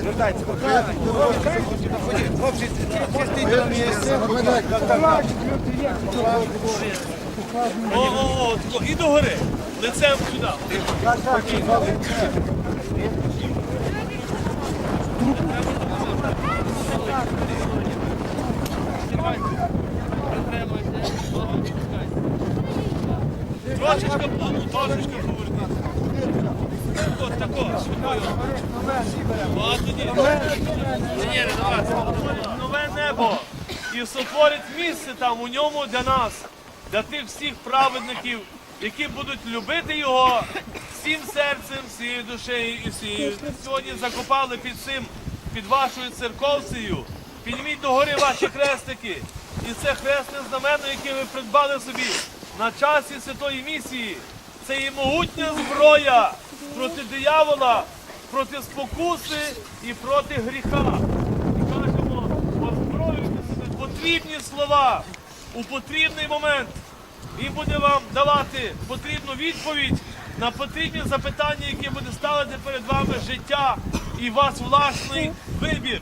Вертайте, вертайте. Хлопці, чистий до місця. О, о, о, тако, і догори. Лицем сюди. Трошечка, по- трошечка. От тако, швидкою. Нове небо. І сотворить місце там у ньому для нас, для тих всіх праведників, які будуть любити його всім серцем, всією душею і всією. Сьогодні закопали під цим, під вашою церковцею. Підніміть догори ваші хрестики. І це хресне знамено, яке ви придбали собі на часі святої місії. Це є могутня зброя проти диявола, проти спокуси і проти гріха. І кажемо, озброюйте потрібні слова у потрібний момент. Він буде вам давати потрібну відповідь на потрібні запитання, які буде ставити перед вами життя і ваш власний вибір.